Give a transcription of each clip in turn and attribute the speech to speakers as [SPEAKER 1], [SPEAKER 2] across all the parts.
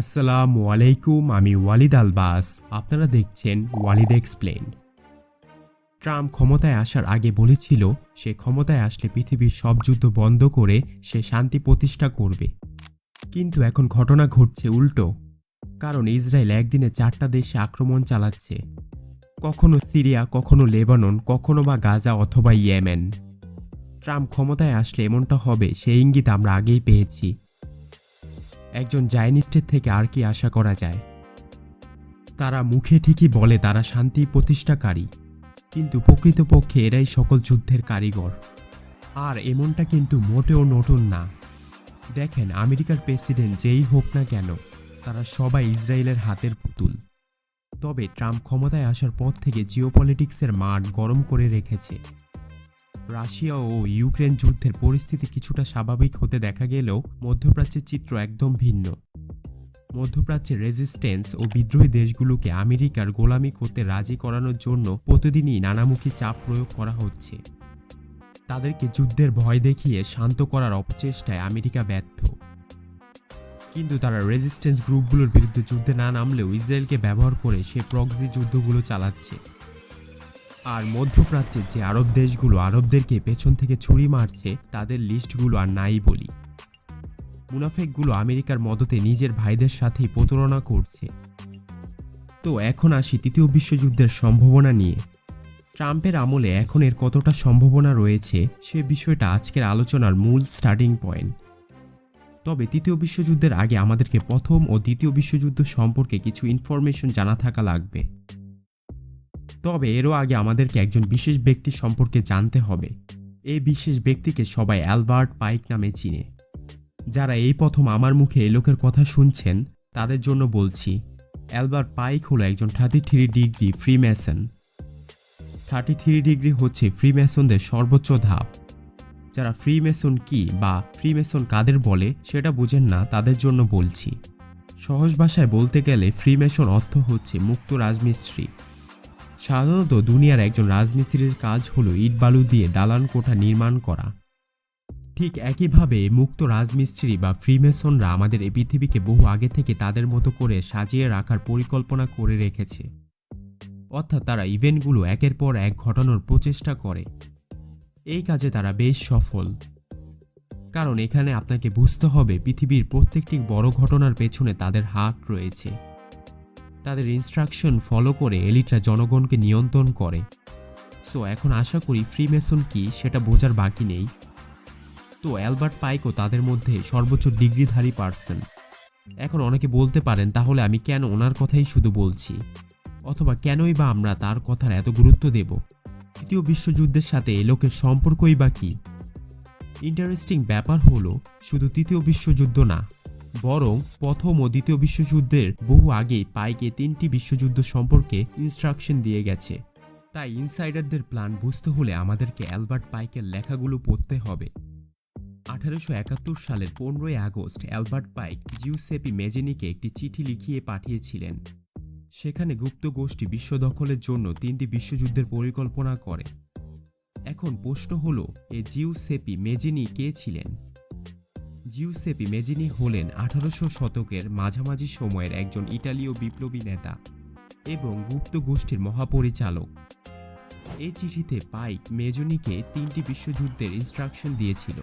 [SPEAKER 1] আসসালামু আলাইকুম, আমি ওয়ালিদ আলবাস। আপনারা দেখছেন ওয়ালিদ এক্সপ্লেন ট্রাম্প ক্ষমতায় আসার আগে বলেছিল, সে ক্ষমতায় আসলে পৃথিবীর সব যুদ্ধ বন্ধ করে সে শান্তি প্রতিষ্ঠা করবে। কিন্তু এখন ঘটনা ঘটছে উল্টো। কারণ ইসরায়েল একদিনে চারটা দেশে আক্রমণ চালাচ্ছে। কখনো সিরিয়া, কখনো লেবানন, কখনো বা গাজা অথবা ইয়েমেন। ট্রাম্প ক্ষমতায় আসলে এমনটা হবে সেই ইঙ্গিত আমরা আগেই পেয়েছি। একজন জায়নিস্টের থেকে আর কি আশা করা যায়। তারা মুখে ঠিকই বলে তারা শান্তি প্রতিষ্ঠাকারী, কিন্তু প্রকৃতপক্ষে এরাই সকল যুদ্ধের কারিগর। আর এমনটা কিন্তু মোটেও নতুন না। দেখেন, আমেরিকার প্রেসিডেন্ট যেই হোক না কেন, তারা সবাই ইসরায়েলের হাতের পুতুল। তবে ট্রাম্প ক্ষমতায় আসার পর থেকে জিওপলিটিক্সের মাঠ গরম করে রেখেছে। রাশিয়া ও ইউক্রেন যুদ্ধের পরিস্থিতি কিছুটা স্বাভাবিক হতে দেখা গেলেও মধ্যপ্রাচ্যের চিত্র একদম ভিন্ন। মধ্যপ্রাচ্যের রেজিস্ট্যান্স ও বিদ্রোহী দেশগুলোকে আমেরিকার গোলামি করতে রাজি করানোর জন্য প্রতিদিনই নানামুখী চাপ প্রয়োগ করা হচ্ছে। তাদেরকে যুদ্ধের ভয় দেখিয়ে শান্ত করার অপচেষ্টায় আমেরিকা ব্যর্থ। কিন্তু তারা রেজিস্ট্যান্স গ্রুপগুলোর বিরুদ্ধে যুদ্ধে না নামলেও ইসরায়েলকে ব্যবহার করে সে প্রক্সি যুদ্ধগুলো চালাচ্ছে। আর মধ্যপ্রাচ্যের যে আরব দেশগুলো আরবদেরকে পেছন থেকে ছুরি মারছে, তাদের লিস্টগুলো আর নাই বলি। মুনাফেকগুলো আমেরিকার মদতে নিজের ভাইদের সাথেই প্রতারণা করছে। তো এখন আসি তৃতীয় বিশ্বযুদ্ধের সম্ভাবনা নিয়ে। ট্রাম্পের আমলে এখন এর কতটা সম্ভাবনা রয়েছে, সে বিষয়টা আজকের আলোচনার মূল স্টার্টিং পয়েন্ট তবে তৃতীয় বিশ্বযুদ্ধের আগে আমাদেরকে প্রথম ও দ্বিতীয় বিশ্বযুদ্ধ সম্পর্কে কিছু ইনফরমেশন জানা থাকা লাগবে। তবে এরও আগে আমাদেরকে একজন বিশেষ ব্যক্তি সম্পর্কে জানতে হবে। এই বিশেষ ব্যক্তিকে সবাই অ্যালবার্ট পাইক নামে চিনে। যারা এই প্রথম আমার মুখে এই লোকের কথা শুনছেন, তাদের জন্য বলছি, অ্যালবার্ট পাইক হলো একজন thirty three degree freemason thirty three degree হচ্ছে ফ্রি ম্যাসনদের সর্বোচ্চ ধাপ। যারা ফ্রি মেসন কি বা ফ্রি মেসন কাদের বলে সেটা বুঝেন না, তাদের জন্য বলছি। সহজ ভাষায় বলতে গেলে ফ্রি মেসন অর্থ হচ্ছে মুক্ত রাজমিস্ত্রি। সাধারণত দুনিয়ার একজন রাজমিস্ত্রির কাজ হলো ইট বালু দিয়ে দালান কোঠা নির্মাণ করা। ঠিক একইভাবে মুক্ত রাজমিস্ত্রি বা ফ্রিমেসনরা আমাদের এই পৃথিবীকে বহু আগে থেকে তাদের মতো করে সাজিয়ে রাখার পরিকল্পনা করে রেখেছে। অর্থাৎ তারা ইভেন্টগুলো একের পর এক ঘটানোর প্রচেষ্টা করে। এই কাজে তারা বেশ সফল। কারণ এখানে আপনাকে বুঝতে হবে পৃথিবীর প্রত্যেকটি বড় ঘটনার পেছনে তাদের হাত রয়েছে। তাদের ইনস্ট্রাকশন ফলো করে এলিটরা জনগণকে নিয়ন্ত্রণ করে। সো এখন আশা করি ফ্রি ফ্রিমেসন কি সেটা বোঝার বাকি নেই। তো অ্যালবার্ট পাইকও তাদের মধ্যে সর্বোচ্চ ডিগ্রিধারী পার্সন এখন অনেকে বলতে পারেন, তাহলে আমি কেন ওনার কথাই শুধু বলছি? অথবা, কেনই বা আমরা তার কথার এত গুরুত্ব দেব? তৃতীয় বিশ্বযুদ্ধের সাথে এ লোকের সম্পর্কই বা কী? ইন্টারেস্টিং ব্যাপার হলো, শুধু তৃতীয় বিশ্বযুদ্ধ না বরং প্রথম ও দ্বিতীয় বিশ্বযুদ্ধের বহু আগেই পাইকে তিনটি বিশ্বযুদ্ধ সম্পর্কে ইনস্ট্রাকশন দিয়ে গেছে। তাই ইনসাইডারদের প্ল্যান বুঝতে হলে আমাদেরকে অ্যালবার্ট পাইকের লেখাগুলো পড়তে হবে। আঠারোশো একাত্তর সালের পনেরোই আগস্ট অ্যালবার্ট পাইক জিউসেপি মেজেনিকে একটি চিঠি লিখিয়ে পাঠিয়েছিলেন। সেখানে গুপ্ত গোষ্ঠী বিশ্ব দখলের জন্য তিনটি বিশ্বযুদ্ধের পরিকল্পনা করে। এখন প্রশ্ন হল, এ জিউসেপি মেজেনি কে ছিলেন? জিউসেপি মেজিনি হলেন আঠারোশো শতকের মাঝামাঝি সময়ের একজন ইটালীয় বিপ্লবী নেতা এবং গুপ্ত গোষ্ঠীর মহাপরিচালক। এই চিঠিতে পাইক মেজনিকে তিনটি বিশ্বযুদ্ধের ইনস্ট্রাকশন দিয়েছিল,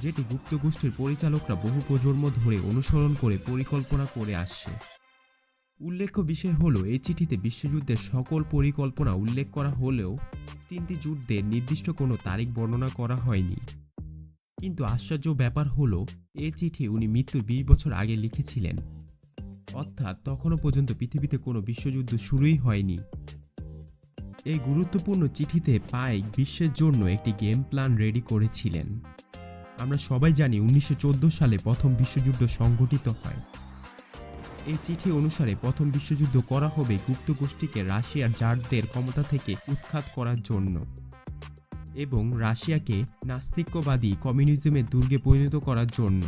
[SPEAKER 1] যেটি গুপ্ত গোষ্ঠীর পরিচালকরা বহু প্রজন্ম ধরে অনুসরণ করে পরিকল্পনা করে আসছে। উল্লেখ্য বিষয় হলো এই চিঠিতে বিশ্বযুদ্ধের সকল পরিকল্পনা উল্লেখ করা হলেও তিনটি যুদ্ধের নির্দিষ্ট কোনো তারিখ বর্ণনা করা হয়নি। কিন্তু আশ্চর্য ব্যাপার হলো, এ চিঠি উনি মৃত্যুর বিশ বছর আগে লিখেছিলেন। অর্থাৎ তখনও পর্যন্ত পৃথিবীতে কোনো বিশ্বযুদ্ধ শুরুই হয়নি। এই গুরুত্বপূর্ণ চিঠিতে পাইক বিশ্বের জন্য একটি গেম প্ল্যান রেডি করেছিলেন। আমরা সবাই জানি উনিশশো চোদ্দ সালে প্রথম বিশ্বযুদ্ধ সংঘটিত হয়। এই চিঠি অনুসারে প্রথম বিশ্বযুদ্ধ করা হবে গুপ্ত গোষ্ঠীকে রাশিয়ার জারদের ক্ষমতা থেকে উৎখাত করার জন্য। এবং রাশিয়াকে নাস্তিক্যবাদী কমিউনিজমের দুর্গে পরিণত করার জন্য।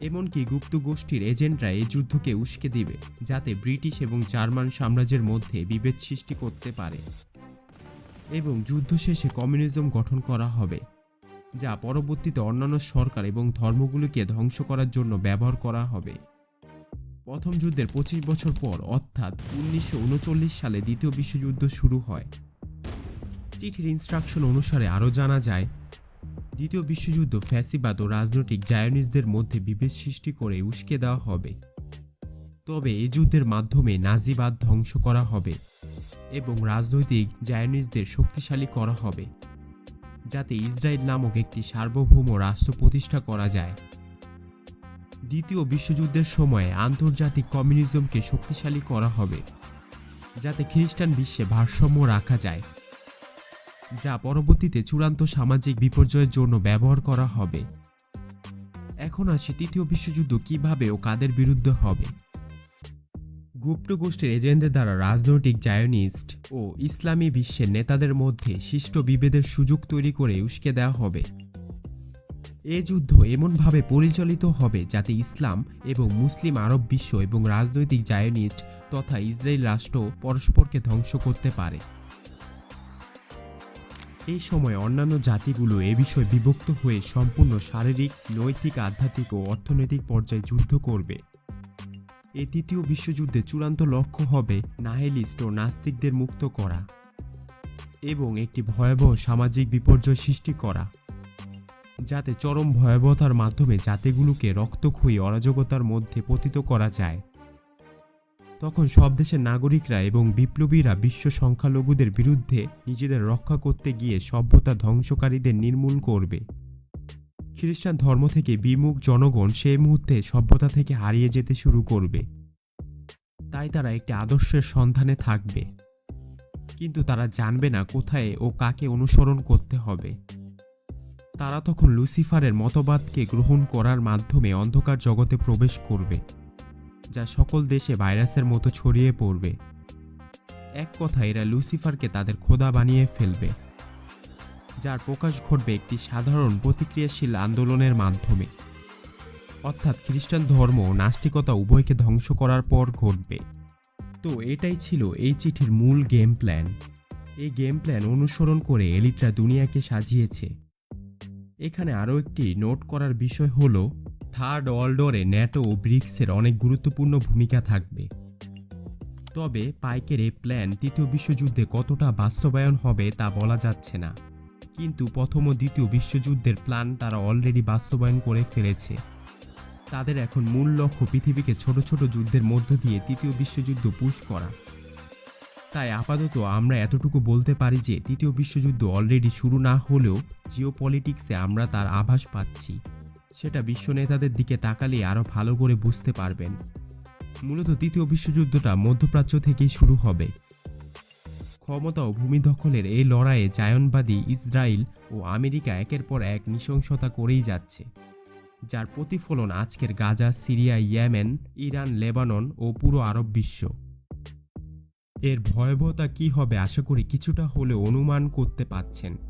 [SPEAKER 1] এমনকি গুপ্ত গোষ্ঠীর এজেন্টরা এই যুদ্ধকে উস্কে দিবে, যাতে ব্রিটিশ এবং জার্মান সাম্রাজ্যের মধ্যে বিভেদ সৃষ্টি করতে পারে। এবং যুদ্ধ শেষে কমিউনিজম গঠন করা হবে, যা পরবর্তীতে অন্যান্য সরকার এবং ধর্মগুলিকে ধ্বংস করার জন্য ব্যবহার করা হবে। প্রথম যুদ্ধের পঁচিশ বছর পর, অর্থাৎ উনিশশো উনচল্লিশ সালে দ্বিতীয় বিশ্বযুদ্ধ শুরু হয়। চিঠির ইনস্ট্রাকশন অনুসারে আরও জানা যায়, দ্বিতীয় বিশ্বযুদ্ধ ফ্যাসিবাদ ও রাজনৈতিক জায়নিসদের মধ্যে বিভেদ সৃষ্টি করে উস্কে দেওয়া হবে। তবে এই যুদ্ধের মাধ্যমে নাজিবাদ ধ্বংস করা হবে এবং রাজনৈতিক জায়নিসদের শক্তিশালী করা হবে, যাতে ইসরায়েল নামক একটি সার্বভৌম রাষ্ট্র প্রতিষ্ঠা করা যায়। দ্বিতীয় বিশ্বযুদ্ধের সময়ে আন্তর্জাতিক কমিউনিজমকে শক্তিশালী করা হবে, যাতে খ্রিস্টান বিশ্বে ভারসাম্য রাখা যায়। যা পরবর্তীতে চূড়ান্ত সামাজিক বিপর্যয়ের জন্য ব্যবহার করা হবে। এখন আসি তৃতীয় বিশ্বযুদ্ধ কীভাবে ও কাদের বিরুদ্ধে হবে। গুপ্ত গোষ্ঠীর এজেন্টদের দ্বারা রাজনৈতিক জায়নিস্ট ও ইসলামী বিশ্বের নেতাদের মধ্যে শিষ্ট বিভেদের সুযোগ তৈরি করে উস্কে দেওয়া হবে। এ যুদ্ধ এমনভাবে পরিচালিত হবে যাতে ইসলাম এবং মুসলিম আরব বিশ্ব এবং রাজনৈতিক জায়নিস্ট তথা ইসরায়েল রাষ্ট্র পরস্পরকে ধ্বংস করতে পারে। এই সময় অন্যান্য জাতিগুলো এ বিষয়ে বিভক্ত হয়ে সম্পূর্ণ শারীরিক, নৈতিক, আধ্যাত্মিক ও অর্থনৈতিক পর্যায়ে যুদ্ধ করবে। এই তৃতীয় বিশ্বযুদ্ধে চূড়ান্ত লক্ষ্য হবে নাহেলিস্ট ও নাস্তিকদের মুক্ত করা এবং একটি ভয়াবহ সামাজিক বিপর্যয় সৃষ্টি করা, যাতে চরম ভয়াবহতার মাধ্যমে জাতিগুলোকে রক্তক্ষয়ী অরাজকতার মধ্যে পতিত করা যায়। তখন সব দেশের নাগরিকরা এবং বিপ্লবীরা বিশ্ব সংখ্যালঘুদের বিরুদ্ধে নিজেদের রক্ষা করতে গিয়ে সভ্যতা ধ্বংসকারীদের নির্মূল করবে। খ্রিস্টান ধর্ম থেকে বিমুখ জনগণ সেই মুহূর্তে সভ্যতা থেকে হারিয়ে যেতে শুরু করবে। তাই তারা একটি আদর্শের সন্ধানে থাকবে। কিন্তু তারা জানবে না কোথায় ও কাকে অনুসরণ করতে হবে। তারা তখন লুসিফারের মতবাদকে গ্রহণ করার মাধ্যমে অন্ধকার জগতে প্রবেশ করবে। যা সকল দেশে ভাইরাসের মতো ছড়িয়ে পড়বে। এক কথা এরা লুসিফারকে তাদের খোদা বানিয়ে ফেলবে, যার প্রকাশ ঘটবে একটি সাধারণ প্রতিক্রিয়াশীল আন্দোলনের মাধ্যমে। অর্থাৎ খ্রিস্টান ধর্ম নাস্তিকতা উভয়কে ধ্বংস করার পর ঘটবে। তো এটাই ছিল এই চিঠির মূল গেম প্ল্যান। এই গেম প্ল্যান অনুসরণ করে এলিটরা দুনিয়াকে সাজিয়েছে। এখানে আরও একটি নোট করার বিষয় হলো থার্ড ওয়ার্ল্ড ওয়ারে ন্যাটো ও ব্রিক্সের অনেক গুরুত্বপূর্ণ ভূমিকা থাকবে। তবে পাইকের এই প্ল্যান তৃতীয় বিশ্বযুদ্ধে কতটা বাস্তবায়ন হবে তা বলা যাচ্ছে না। কিন্তু প্রথম ও দ্বিতীয় বিশ্বযুদ্ধের প্ল্যান তারা অলরেডি বাস্তবায়ন করে ফেলেছে। তাদের এখন মূল লক্ষ্য পৃথিবীকে ছোট ছোট যুদ্ধের মধ্য দিয়ে তৃতীয় বিশ্বযুদ্ধ পুশ করা। তাই আপাতত আমরা এতটুকু বলতে পারি যে তৃতীয় বিশ্বযুদ্ধ অলরেডি শুরু না হলেও জিও আমরা তার আভাস পাচ্ছি। সেটা বিশ্ব নেতাদের দিকে তাকালে আরও ভালো করে বুঝতে পারবেন। মূলত তৃতীয় বিশ্বযুদ্ধটা মধ্যপ্রাচ্য থেকেই শুরু হবে। ক্ষমতা ও ভূমি দখলের এই লড়াইয়ে জায়নবাদী ইসরায়েল ও আমেরিকা একের পর এক নৃশংসতা করেই যাচ্ছে। যার প্রতিফলন আজকের Gaza, Syria, Yemen, Iran, Lebanon ও পুরো আরব বিশ্ব। এর ভয়াবহতা কি হবে আশা করি কিছুটা হলেও অনুমান করতে পাচ্ছেন